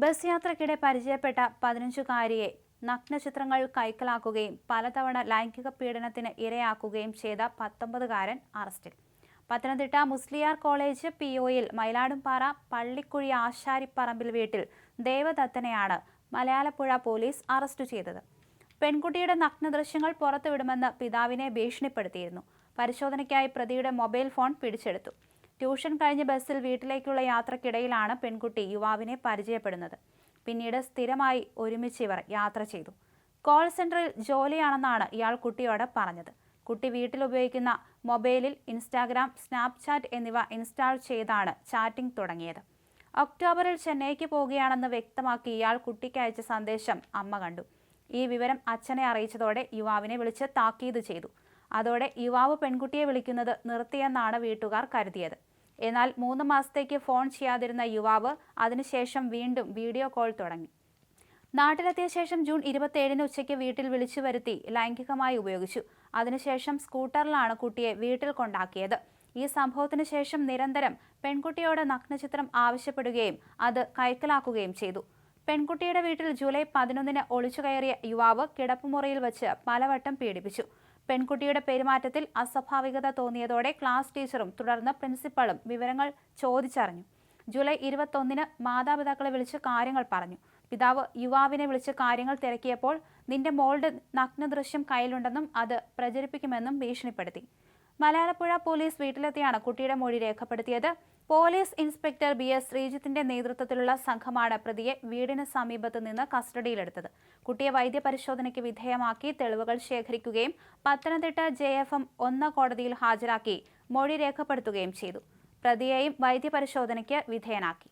Bus യാത്രക്കിടെ പരിചയപ്പെട്ട പതിനഞ്ചുകാരിയെ നഗ്നചിത്രങ്ങൾ കൈക്കലാക്കുകയും പലതവണ ലൈംഗിക പീഡനത്തിന് ഇരയാക്കുകയും ചെയ്ത പത്തൊമ്പതുകാരൻ അറസ്റ്റിൽ. പത്തനംതിട്ട മുസ്ലിയാർ കോളേജ് പി ഒയിൽ മയിലാടുംപാറ പള്ളിക്കുഴി ആശാരിപ്പറമ്പിൽ വീട്ടിൽ ദേവദത്തനെയാണ് മലയാളപ്പുഴ പോലീസ് അറസ്റ്റ് ചെയ്തത്. പെൺകുട്ടിയുടെ നഗ്നദൃശ്യങ്ങൾ പുറത്തുവിടുമെന്ന് പിതാവിനെ ഭീഷണിപ്പെടുത്തിയിരുന്നു. പരിശോധനയ്ക്കായി പ്രതിയുടെ മൊബൈൽ ഫോൺ പിടിച്ചെടുത്തു. ട്യൂഷൻ കഴിഞ്ഞ് ബസ്സിൽ വീട്ടിലേക്കുള്ള യാത്രക്കിടയിലാണ് പെൺകുട്ടി യുവാവിനെ പരിചയപ്പെടുന്നത്. പിന്നീട് സ്ഥിരമായി ഒരുമിച്ച് ഇവർ യാത്ര ചെയ്തു. കോൾ സെന്ററിൽ ജോലിയാണെന്നാണ് ഇയാൾ കുട്ടിയോട് പറഞ്ഞത്. കുട്ടി വീട്ടിൽ ഉപയോഗിക്കുന്ന മൊബൈലിൽ ഇൻസ്റ്റാഗ്രാം സ്നാപ്ചാറ്റ് എന്നിവ ഇൻസ്റ്റാൾ ചെയ്താണ് ചാറ്റിംഗ് തുടങ്ങിയത്. ഒക്ടോബറിൽ ചെന്നൈക്ക് പോവുകയാണെന്ന് വ്യക്തമാക്കി ഇയാൾ കുട്ടിക്ക് അയച്ച സന്ദേശം അമ്മ കണ്ടു. ഈ വിവരം അച്ഛനെ അറിയിച്ചതോടെ യുവാവിനെ വിളിച്ച് താക്കീത് ചെയ്തു. അതോടെ യുവാവ് പെൺകുട്ടിയെ വിളിക്കുന്നത് നിർത്തിയെന്നാണ് വീട്ടുകാർ കരുതിയത്. എന്നാൽ മൂന്ന് മാസത്തേക്ക് ഫോൺ ചെയ്യാതിരുന്ന യുവാവ് അതിനുശേഷം വീണ്ടും വീഡിയോ കോൾ തുടങ്ങി. നാട്ടിലെത്തിയ ശേഷം ജൂൺ ഇരുപത്തിയേഴിന് ഉച്ചയ്ക്ക് വീട്ടിൽ വിളിച്ചു വരുത്തി ലൈംഗികമായി ഉപയോഗിച്ചു. അതിനുശേഷം സ്കൂട്ടറിലാണ് കുട്ടിയെ വീട്ടിൽ കൊണ്ടാക്കിയത്. ഈ സംഭവത്തിന് ശേഷം നിരന്തരം പെൺകുട്ടിയോട് നഗ്നചിത്രം ആവശ്യപ്പെടുകയും അത് കൈക്കലാക്കുകയും ചെയ്തു. പെൺകുട്ടിയുടെ വീട്ടിൽ ജൂലൈ പതിനൊന്നിന് ഒളിച്ചു കയറിയ യുവാവ് കിടപ്പുമുറിയിൽ വച്ച് പലവട്ടം പീഡിപ്പിച്ചു. പെൺകുട്ടിയുടെ പെരുമാറ്റത്തിൽ അസ്വാഭാവികത തോന്നിയതോടെ ക്ലാസ് ടീച്ചറും തുടർന്ന് പ്രിൻസിപ്പളും വിവരങ്ങൾ ചോദിച്ചറിഞ്ഞു. ജൂലൈ ഇരുപത്തൊന്നിന് മാതാപിതാക്കളെ വിളിച്ച് കാര്യങ്ങൾ പറഞ്ഞു. പിതാവ് യുവാവിനെ വിളിച്ച് കാര്യങ്ങൾ തിരക്കിയപ്പോൾ നിന്റെ മോളുടെ നഗ്നദൃശ്യം കയ്യിലുണ്ടെന്നും അത് പ്രചരിപ്പിക്കുമെന്നും ഭീഷണിപ്പെടുത്തി. മലയാളപ്പുഴ പോലീസ് വീട്ടിലെത്തിയാണ് കുട്ടിയുടെ മൊഴി രേഖപ്പെടുത്തിയത്. പോലീസ് ഇൻസ്പെക്ടർ ബി എസ് ശ്രീജിത്തിന്റെ നേതൃത്വത്തിലുള്ള സംഘമാണ് പ്രതിയെ വീടിന് സമീപത്ത് നിന്ന് കസ്റ്റഡിയിലെടുത്തത്. കുട്ടിയെ വൈദ്യപരിശോധനയ്ക്ക് വിധേയമാക്കി തെളിവുകൾ ശേഖരിക്കുകയും പത്തനംതിട്ട ജെ എഫ് എം ഒന്ന് കോടതിയിൽ ഹാജരാക്കി മൊഴി രേഖപ്പെടുത്തുകയും ചെയ്തു. പ്രതിയെയും വൈദ്യപരിശോധനയ്ക്ക് വിധേയനാക്കി.